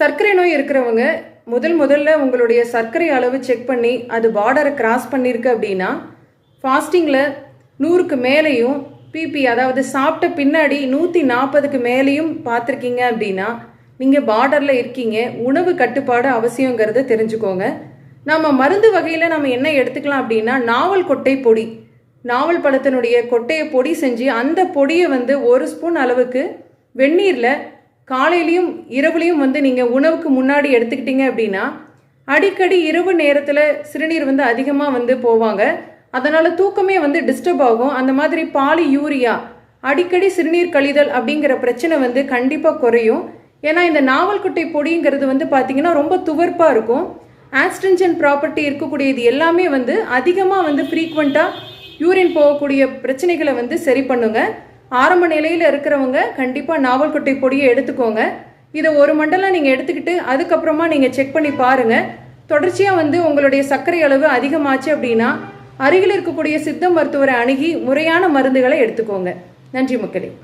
சர்க்கரை நோய் இருக்கிறவங்க முதல் முதல்ல உங்களுடைய சர்க்கரை அளவு செக் பண்ணி அது பார்டரை கிராஸ் பண்ணியிருக்கு அப்படின்னா ஃபாஸ்டிங்கில் நூறுக்கு மேலேயும் பிபி அதாவது சாப்பிட்ட பின்னாடி நூற்றி நாற்பதுக்கு மேலேயும் பார்த்துருக்கீங்க அப்படின்னா நீங்கள் பார்டரில் இருக்கீங்க உணவு கட்டுப்பாடு அவசியங்கிறத தெரிஞ்சுக்கோங்க. நம்ம மருந்து வகையில் நம்ம என்ன எடுத்துக்கலாம் அப்படின்னா நாவல் கொட்டை பொடி. நாவல் பழத்தினுடைய கொட்டையை பொடி செஞ்சு அந்த பொடியை வந்து ஒரு ஸ்பூன் அளவுக்கு வெந்நீரில் காலையிலையும் இரவுலையும் வந்து நீங்கள் உணவுக்கு முன்னாடி எடுத்துக்கிட்டீங்க அப்படின்னா அடிக்கடி இரவு நேரத்தில் சிறுநீர் வந்து அதிகமாக வந்து போவாங்க. அதனால் தூக்கமே வந்து டிஸ்டர்ப் ஆகும். அந்த மாதிரி பாலி யூரியா அடிக்கடி சிறுநீர் கழிதல் அப்படிங்கிற பிரச்சனை வந்து கண்டிப்பாக குறையும். ஏன்னா இந்த நாவல்குட்டை பொடிங்கிறது வந்து பார்த்தீங்கன்னா ரொம்ப துவர்ப்பாக இருக்கும். ஆஸ்டென்ஜன் ப்ராப்பர்ட்டி இருக்கக்கூடிய இது எல்லாமே வந்து அதிகமாக வந்து ஃப்ரீக்வெண்ட்டாக யூரின் போகக்கூடிய பிரச்சனைகளை வந்து சரி பண்ணுங்கள் ஆரம்ப நிலையில் இருக்கிறவங்க கண்டிப்பாக நாவல்கொட்டை பொடியை எடுத்துக்கோங்க. இதை ஒரு மண்டலம் நீங்கள் எடுத்துக்கிட்டு அதுக்கப்புறமா நீங்கள் செக் பண்ணி பாருங்கள் தொடர்ச்சியாக வந்து உங்களுடைய சர்க்கரை அளவு அதிகமாச்சு அப்படின்னா அருகில் இருக்கக்கூடிய சித்த மருத்துவரை அணுகி முறையான மருந்துகளை எடுத்துக்கோங்க. நன்றி மக்களே.